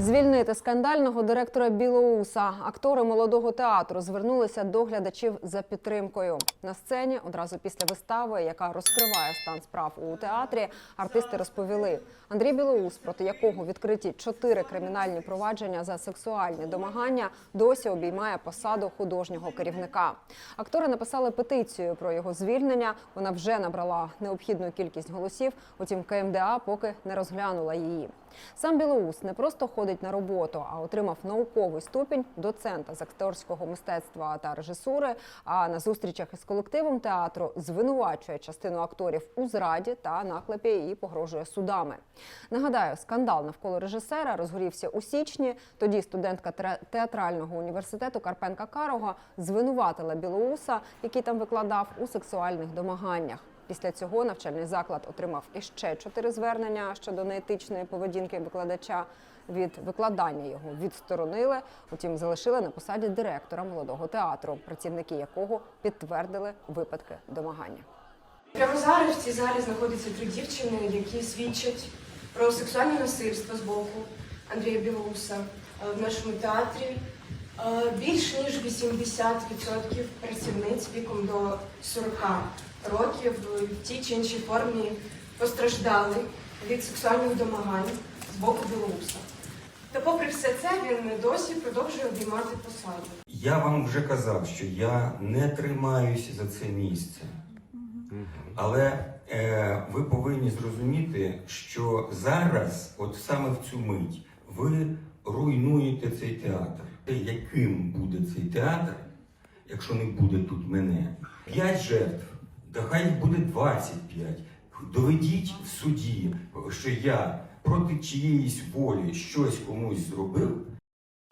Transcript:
Звільнити скандального директора Білоуса. Актори молодого театру звернулися до глядачів за підтримкою. На сцені одразу після вистави, яка розкриває стан справ у театрі, артисти розповіли: Андрій Білоус, проти якого відкриті чотири кримінальні провадження за сексуальні домагання, досі обіймає посаду художнього керівника. Актори написали петицію про його звільнення. Вона вже набрала необхідну кількість голосів. Утім, КМДА поки не розглянула її. Сам Білоус не просто ходить на роботу, а отримав науковий ступінь доцента з акторського мистецтва та режисури. А на зустрічах із колективом театру звинувачує частину акторів у зраді та наклепі і погрожує судами. Нагадаю, скандал навколо режисера розгорівся у січні. Тоді студентка театрального університету Карпенка Карого звинуватила Білоуса, який там викладав у сексуальних домаганнях. Після цього навчальний заклад отримав іще чотири звернення щодо неетичної поведінки викладача. Від викладання його відсторонили, утім залишили на посаді директора молодого театру, працівники якого підтвердили випадки домагання. Прямо зараз в цій залі знаходяться три дівчини, які свідчать про сексуальне насильство з боку Андрія Білоуса Е, в нашому театрі. Е, Більш ніж 80% працівниць віком до 40 років в тій чи іншій формі постраждали від сексуальних домагань з боку Білоуса. Та попри все це він досі продовжує обіймати посаду. Я вам вже казав, що я не тримаюся за це місце. Але е, ви повинні зрозуміти, що зараз, от саме в цю мить, ви руйнуєте цей театр. Те, Яким буде цей театр, якщо не буде тут мене? П'ять жертв, да хай буде 25. Доведіть в суді, що я проти чиєїсь волі щось комусь зробив,